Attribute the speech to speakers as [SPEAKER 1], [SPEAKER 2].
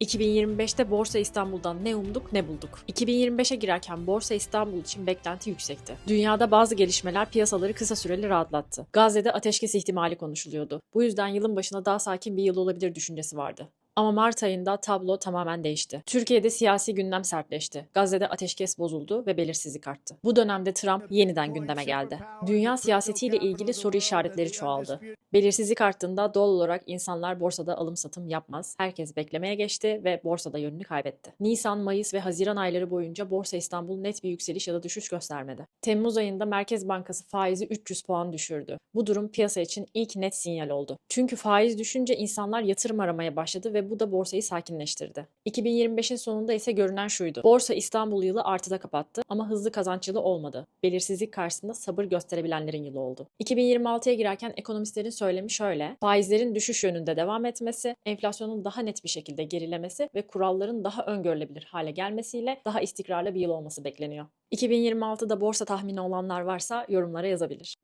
[SPEAKER 1] 2025'te Borsa İstanbul'dan ne umduk ne bulduk. 2025'e girerken Borsa İstanbul için beklenti yüksekti. Dünyada bazı gelişmeler piyasaları kısa süreli rahatlattı. Gazze'de ateşkes ihtimali konuşuluyordu. Bu yüzden yılın başına daha sakin bir yıl olabilir düşüncesi vardı. Ama Mart ayında tablo tamamen değişti. Türkiye'de siyasi gündem sertleşti. Gazze'de ateşkes bozuldu ve belirsizlik arttı. Bu dönemde Trump yeniden gündeme geldi. Dünya siyasetiyle ilgili soru işaretleri çoğaldı. Belirsizlik arttığında doğal olarak insanlar borsada alım satım yapmaz. Herkes beklemeye geçti ve borsada yönünü kaybetti. Nisan, Mayıs ve Haziran ayları boyunca Borsa İstanbul net bir yükseliş ya da düşüş göstermedi. Temmuz ayında Merkez Bankası faizi 300 puan düşürdü. Bu durum piyasa için ilk net sinyal oldu. Çünkü faiz düşünce insanlar yatırım aramaya başladı ve bu da borsayı sakinleştirdi. 2025'in sonunda ise görünen şuydu. Borsa İstanbul yılı artıda kapattı ama hızlı kazanç yılı olmadı. Belirsizlik karşısında sabır gösterebilenlerin yılı oldu. 2026'ya girerken ekonomistlerin söylemi şöyle. Faizlerin düşüş yönünde devam etmesi, enflasyonun daha net bir şekilde gerilemesi ve kuralların daha öngörülebilir hale gelmesiyle daha istikrarlı bir yıl olması bekleniyor. 2026'da borsa tahmini olanlar varsa yorumlara yazabilir.